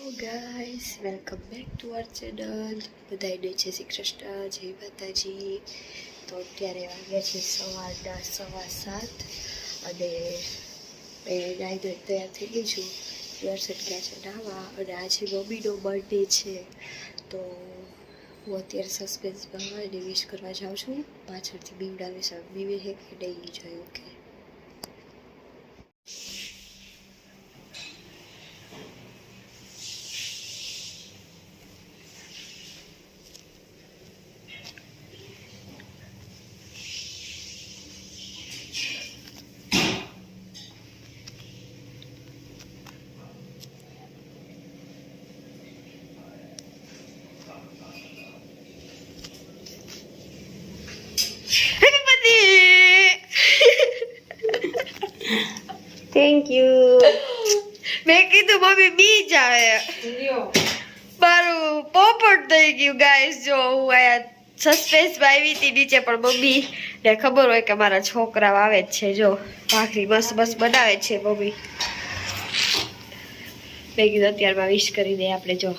Guys welcome back to our channel બધાને છે શ્રી કૃષ્ણ, જય માતાજી. તો અત્યારે વાગ્યા છે સવારના સવા સાત અને મેં નાહી ધોઈ તૈયાર થઈ ગઈ છું. દર્શન ગયા છે નાવા અને આજે મમ્મીનો બર્થડે છે. તો હું અત્યારે સસ્પેન્સમાં એને વિશ કરવા જાઉં છું. પાછળથી બીવડાવે બીવી બીવે છે કે નહીં જોયું કે હેપી બર્થડે થેન્ક યુ મેં કીધું મમ્મી બી જાવે. મારું પોપટ થઈ ગયું ગાઈસ જો હું આયા સસ્પેન્સમાં આવી હતી નીચે પણ મમ્મી ને ખબર હોય કે મારા છોકરા આવે જ છે જો. ભાખરી મસ્ત બસ બનાવે છે મમ્મી. મેં કીધું અત્યારમાં વિશ કરી દે આપણે જો.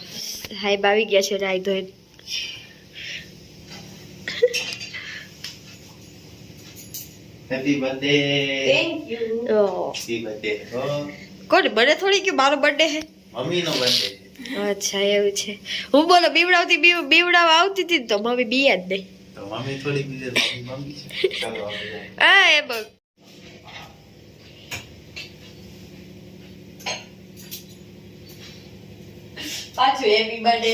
સાહેબ આવી ગયા છે નાઈ ધોઈને happy birthday oh. Happy birthday હો. કોણ? બર્થડે થોડી કે મારો બર્થડે હે? મમ્મીનો બર્થડે અચ્છા એવું છે. હું બોલો બીવડાવતી બીવડાવ આવતી હતી તો મમ્મી બીયા જ નહીં. તો મમ્મી થોડી બીજે મમ્મી મમ્મી છે. હા એ બગ પાછું હેપી બર્થડે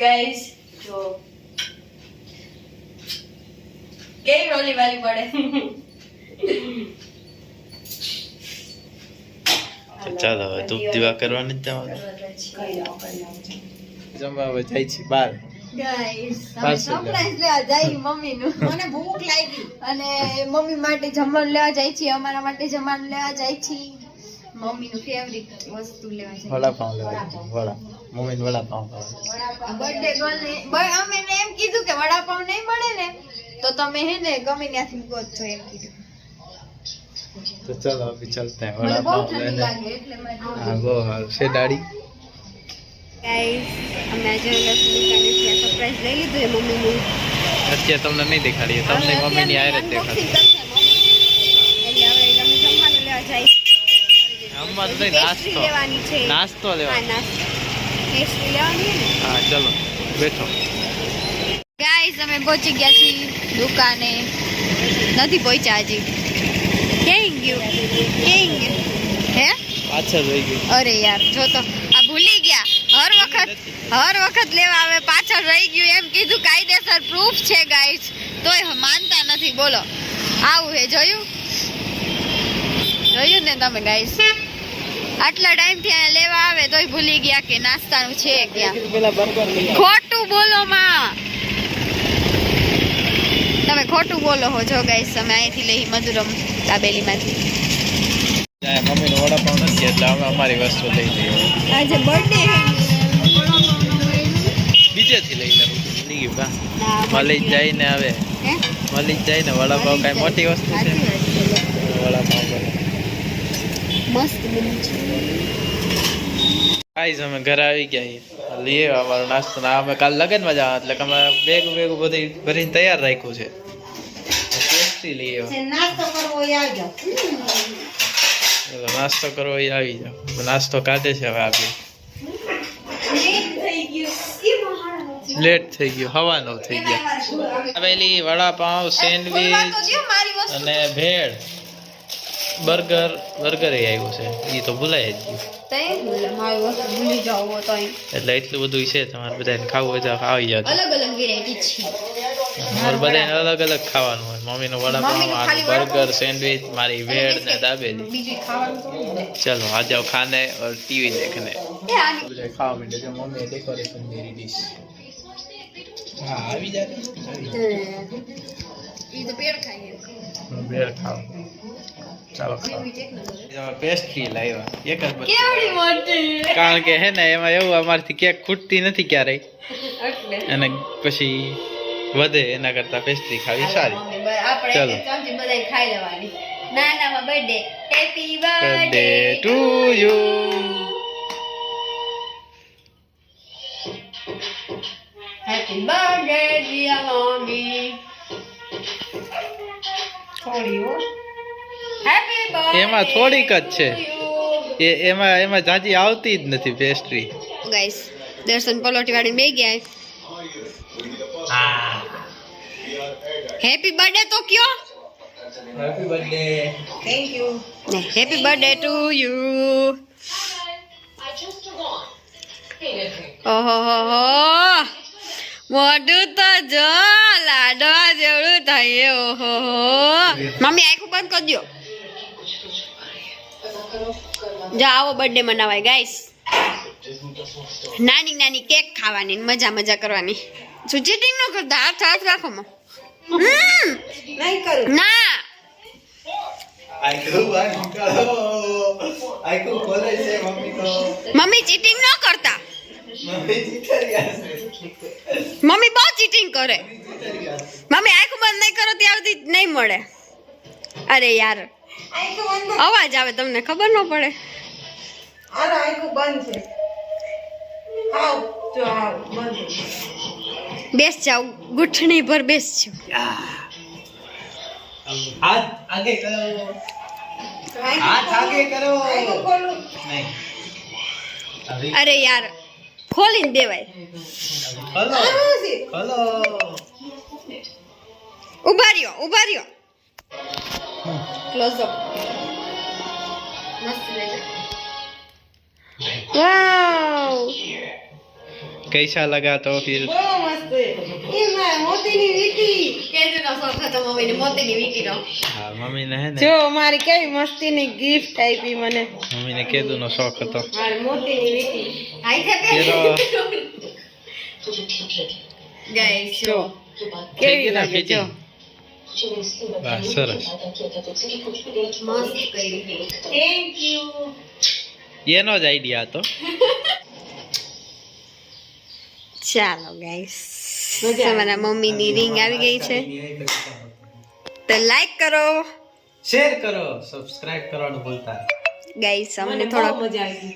ગાઈસ જો કેવી રોલી વાલી પડે ચાલો હવે ધૂપ દીવા કરવાની જ જવાનું. જમવા હવે જાય છે બાર. ગાઈસ લેવા જાય મમ્મી નું મને ભૂખ લાગી. અને મમ્મી માટે જમવાનું લેવા જાય છે અમારા માટે જમવાનું લેવા જાય છે. મમ્મી નું ફેવરિટ વસ્તુ લેવા જાય વડાપાઉં લેવા વડા. મમ્મીને વડાપાઉં ખાવા બર્થડે ગર્લ ને બ- અમે એને એમ કીધું કે વડાપાવ નહીં મળે ને તો તમે હે ને ગમે ત્યાંથી ગોતજો એમ કીધું. તો ચાલો અભી ચલતે हैं મને બહુ વડાપાઉં ઠંડી લેને લાગે એટલે મેં હા બહુ સારું છે દાડી? ગાઈસ અમે આજે દુકાનેથી સરપ્રાઈઝ લઈ લીધું એ મમ્મીનું. અત્યારે તમને નહીં દેખાડીએ. તમને મમ્મીની હારે જ દેખાડે એટલે હવે અમે જમવાનું લેવા જાય. હા લેવા નાસ્તો પેસ્ટ્રી લેવાની ને હા ચલો બેઠો ગાઈસ અમે પહોંચી ગયા છીએ દુકાને. નથી પહોંચ્યા હજી. ક્યાં ગયું? ક્યાં ગયું? હે? પાછળ રહી ગઈ અરે યાર જો તો આ ભૂલી ગયા. હર વખત હર વખત લેવા આવે પાછળ રહી ગયું. એમ કીધું કાયદેસર પ્રૂફ છે ગાઈસ તોય માનતા નથી. બોલો. આવું હે જોયું? જોયું ને તમે ગાઈસ આટલા ટાઈમથી લેવા આવે તોય ભૂલી ગયા કે નાસ્તાનું છે ક્યાં ખોટું બોલો માં. તમે ખોટું બોલો હો જો ગાઈસ તમે અહીંથી લઈ મધુરમ દાબેલીમાંથી મમ્મીનો વડાપાઉં નથી એટલે અમે અમારી વસ્તુ લઈ લઈએ. આજે બર્થડે બીજેથી લઈ લેવું નહીં બા. મળી જાય ને હવે. હે? મળી જાય ને વડાપાઉં કાંઈ મોટી વસ્તુ છે? વડાપાઉં બને મસ્ત બની છે. ગાઈઝ અમે ઘરે આવી ગયા છીએ. લઈએ અમારો નાસ્તો ને અમે કાલ લગનમાં જવા એટલે કે અમે બેગ બેગ બધી ભરીને તૈયાર રાખ્યું છે. લઈએ નાસ્તો કરવો એ આવજો નાસ્તો કરવો એ આવી જાઓ. નાસ્તો કાઢે છે હવે આપી. લેટ થઈ ગયું. હવાનો થઈ ગયા. હવેલી વડાપાઉં સેન્ડવીચ અને ભેળ. બર્ગર બર્ગર એ આવ્યું છે. એ તો ભૂલાય જ ગયું. એટલે એટલું બધું છે તમારે બધાને ખાવું હોય તો ખાવી જાય અલગ અલગ મારે બધાને અલગ અલગ ખાવાનું હોય. મમ્મીનો વડાપાવ બર્ગર સેન્ડવીચ મારી વેડ ને દાબેલી. ચલો આજે ખાને ઓર ટીવી દેખને. ખાવા માંડે મમ્મી ડેકોરેશન મેરી ડીશ હા આવી જાય એ તો પેડ ખાઈએ ભેળ ખાવ. ચાલો પેસ્ટ્રી લાવ્યા. એક જ કેવડી મોટી. કારણ કે હે ને એમાં એવું અમારથી કેક ખૂટતી નથી ક્યારેય. અને પછી વધે એના કરતા પેસ્ટ્રી ખાવી સારી. ચલો. ખાઈ લેવાની. નાનામાં birthday happy birthday to you happy birthday dear mummy happy birthday એમાં થોડીક જ છે. એ એમાં એમાં જાજી આવતી જ નથી પેસ્ટ્રી ગાઈસ દર્શન પલોટી વાળી બે ગયા હેપી બર્થડે તો કયો? Happy birthday happy birthday to you ઓહો હો હો. મોઢું તો જો લાડવા જેવડું થાય ઓહો હો. મમ્મી આખું બંધ કરી દો જા આવો બર્થડે મનાવાય ગાઈસ નાની નાની કેક ખાવાની મજા મજા કરવાની. શું ચીટિંગ ન કરતા, હાથ હાથ રાખો ના. મમ્મી ચીટિંગ ન કરતા. મમ્મી બહુ ચીટિંગ કરે. મમ્મી, આંખું બંધ નહીં કરો ત્યાં સુધી નહીં મળે. અરે યાર. અવાજ આવે તમને ખબર ન પડે. અરે આખું બંધ છે. આવ જો આવ બંધ બેસ જાવ ગુઠણી પર બેસ જાવ હાથ આગે કરો. હાથ આગે કરો. નહીં. અરે યાર ખોલીને દેવાય. ખોલો. ખોલો. ઊભા રહ્યો ઊભા રહ્યો. ક્લોઝ અપ મસ્ત વાવ कैसा लगा तो फिर બહુ મસ્ત છે એ મારા મોતીની વીટી કેજનો શોખ હતો મમ્મીને મોતીની વીટીનો હા મમ્મીને હે ને જો મારી કેવી મસ્તીની ગિફ્ટ આપી મને મમ્મીને કેદુનો શોખ હતો મારી મોતીની વીટી આઈ છે એનો ગાઈસ જો થઈ કેવી ગયું ને લાગે જો એનો જ આઈડિયા હતો ચાલો ગાઈસ. તમારા મમ્મીની રિંગ આવી ગઈ છે તો લાઈક કરો શેર કરો સબસ્ક્રાઇબ કરવાનું ભૂલતા ગાઈસ અમને મને થોડો મજા આવી